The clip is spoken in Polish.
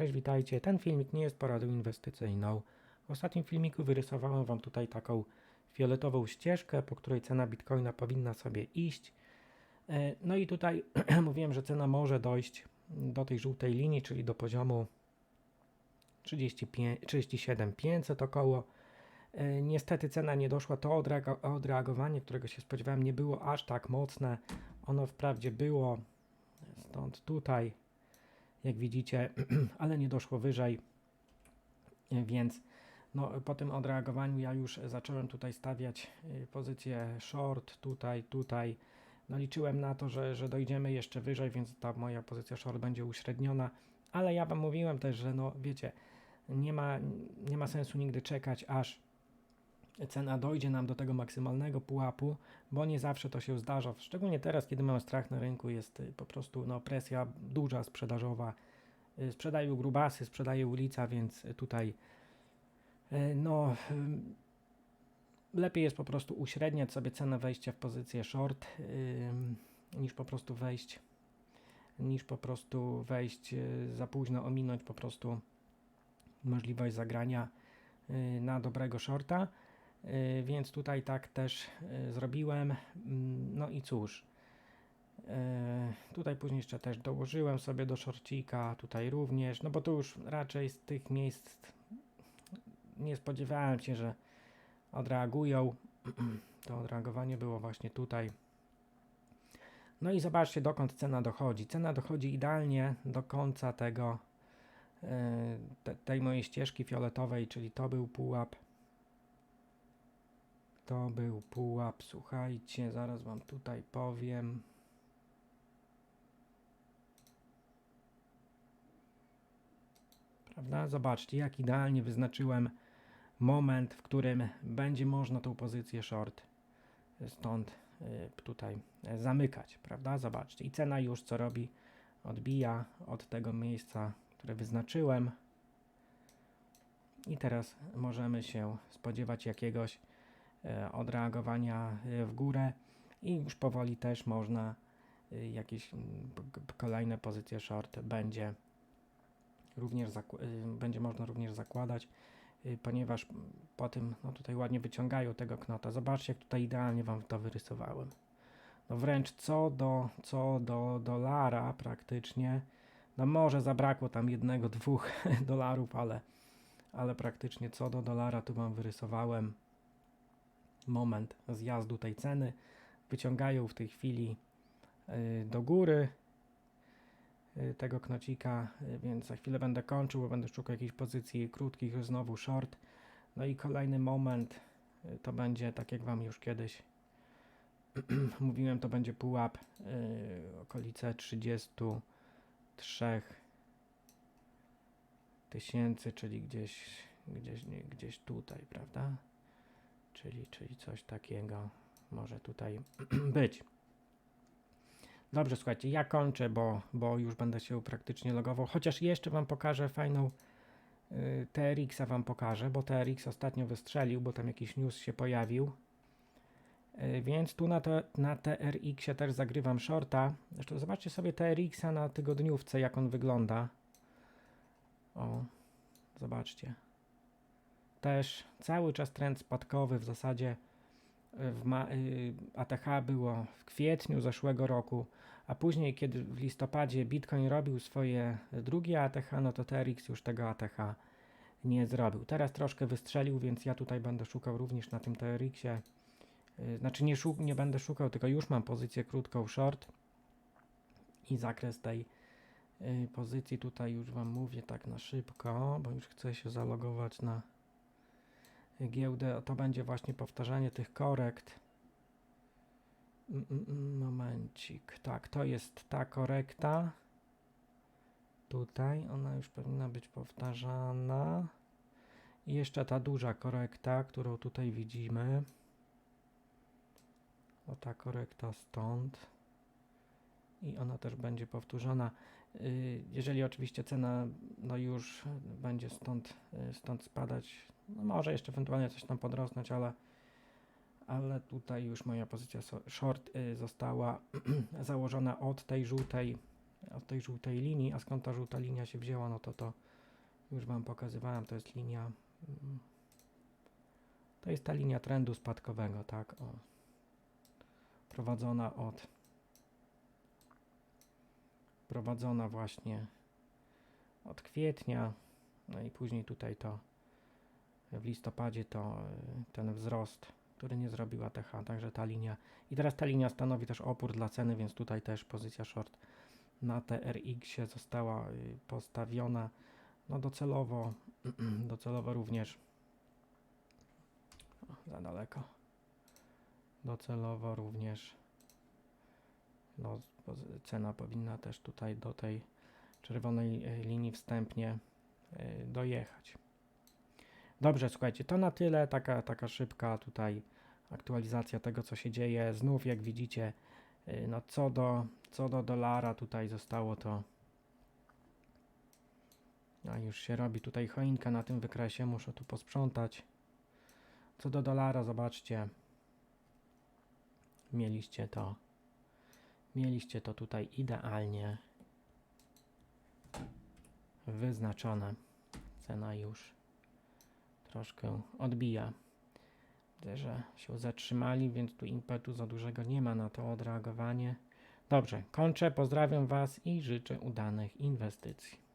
Cześć, witajcie. Ten filmik nie jest poradą inwestycyjną. W ostatnim filmiku wyrysowałem Wam tutaj taką fioletową ścieżkę, po której cena Bitcoina powinna sobie iść. E, No i tutaj mówiłem, że cena może dojść do tej żółtej linii, czyli do poziomu 35 37 500 około. E, Niestety cena nie doszła, to odreago- odreagowanie, którego się spodziewałem, nie było aż tak mocne. Ono wprawdzie było stąd tutaj, jak widzicie, ale nie doszło wyżej, więc no, po tym odreagowaniu ja już zacząłem tutaj stawiać y, pozycję short, tutaj, tutaj. No, liczyłem na to, że, że dojdziemy jeszcze wyżej, więc ta moja pozycja short będzie uśredniona, ale ja Wam mówiłem też, że no wiecie, nie ma, nie ma sensu nigdy czekać, aż cena dojdzie nam do tego maksymalnego pułapu, bo nie zawsze to się zdarza. Szczególnie teraz, kiedy mamy strach na rynku, jest y, po prostu no, presja duża sprzedażowa. Y, Sprzedają grubasy, sprzedaje ulica, więc tutaj y, no ym, lepiej jest po prostu uśredniać sobie cenę wejścia w pozycję short niż po prostu wejść niż po prostu wejść za późno, ominąć po prostu możliwość zagrania na dobrego shorta. Y, Więc tutaj tak też y, zrobiłem. Mm, No i cóż. y, Tutaj później jeszcze też dołożyłem sobie do shorcika, tutaj również, no bo tu już raczej z tych miejsc nie spodziewałem się, że odreagują. To odreagowanie było właśnie tutaj. No i zobaczcie dokąd cena dochodzi. Cena dochodzi idealnie do końca tego te, tej mojej ścieżki fioletowej, czyli to był pułap. To był pułap, słuchajcie, zaraz wam tutaj powiem. Prawda? Zobaczcie, jak idealnie wyznaczyłem moment, w którym będzie można tą pozycję short stąd y, tutaj y, zamykać, prawda? Zobaczcie. I cena już co robi? Odbija od tego miejsca, które wyznaczyłem. I teraz możemy się spodziewać jakiegoś e, odreagowania e, w górę i już powoli też można e, jakieś kolejne pozycje short będzie również będzie można również zakładać, ponieważ po tym no tutaj ładnie wyciągają tego knota. Zobaczcie, jak tutaj idealnie Wam to wyrysowałem. No wręcz co do, co do dolara praktycznie, no może zabrakło tam jednego, dwóch dolarów, ale, ale praktycznie co do dolara tu Wam wyrysowałem moment zjazdu tej ceny. Wyciągają w tej chwili y, do góry y, tego knocika, y, więc za chwilę będę kończył, bo będę szukał jakiejś pozycji krótkich, znowu short. No i kolejny moment to będzie, tak jak Wam już kiedyś mówiłem, to będzie pułap y, okolice 33 tysięcy, czyli gdzieś, gdzieś, gdzieś tutaj, prawda? Czyli, czyli coś takiego może tutaj być. Dobrze, słuchajcie, ja kończę, bo, bo już będę się praktycznie logował. Chociaż jeszcze Wam pokażę fajną y, TRX-a Wam pokażę, bo TRX ostatnio wystrzelił, bo tam jakiś news się pojawił. Y, Więc tu na, te, na TRX-ie też zagrywam shorta. Zresztą zobaczcie sobie TRX-a na tygodniówce, jak on wygląda. O, zobaczcie. Też cały czas trend spadkowy w zasadzie y, w ma- y, ATH było w kwietniu zeszłego roku, a później, kiedy w listopadzie Bitcoin robił swoje drugie ATH, no to TRX już tego ATH nie zrobił. Teraz troszkę wystrzelił, więc ja tutaj będę szukał również na tym TRX-ie. Y, Znaczy nie, nie będę szukał, tylko już mam pozycję krótką short i zakres tej pozycji tutaj już Wam mówię tak na szybko, bo już chcę się zalogować na giełdę. To będzie właśnie powtarzanie tych korekt. Mm, mm, mm, Momencik. Tak, to jest ta korekta. Tutaj ona już powinna być powtarzana. I jeszcze ta duża korekta, którą tutaj widzimy. O ta korekta stąd. I ona też będzie powtórzona. Y, Jeżeli oczywiście cena no już będzie stąd, y, stąd spadać, no może jeszcze ewentualnie coś tam podrosnąć, ale, ale tutaj już moja pozycja short y, została założona od tej żółtej od tej żółtej linii, a skąd ta żółta linia się wzięła, no to to już Wam pokazywałem, to jest linia mm, to jest ta linia trendu spadkowego, tak, o, prowadzona od prowadzona właśnie od kwietnia, no i później tutaj to w listopadzie to y, ten wzrost, który nie zrobiła TH, także ta linia. I teraz ta linia stanowi też opór dla ceny, więc tutaj też pozycja short na TRX została y, postawiona no docelowo, docelowo również. Za daleko. Docelowo również no, cena powinna też tutaj do tej czerwonej e, linii wstępnie dojechać. Dobrze, słuchajcie, to na tyle, taka, taka szybka tutaj aktualizacja tego, co się dzieje. Znów, jak widzicie, e, no co do, co do dolara tutaj zostało to a już się robi tutaj choinka na tym wykresie, muszę tu posprzątać. Co do dolara, zobaczcie. Mieliście to. Mieliście to tutaj idealnie wyznaczone. Cena już troszkę odbija. Widzę, że się zatrzymali, więc tu impetu za dużego nie ma na to odreagowanie. Dobrze, kończę. Pozdrawiam Was i życzę udanych inwestycji.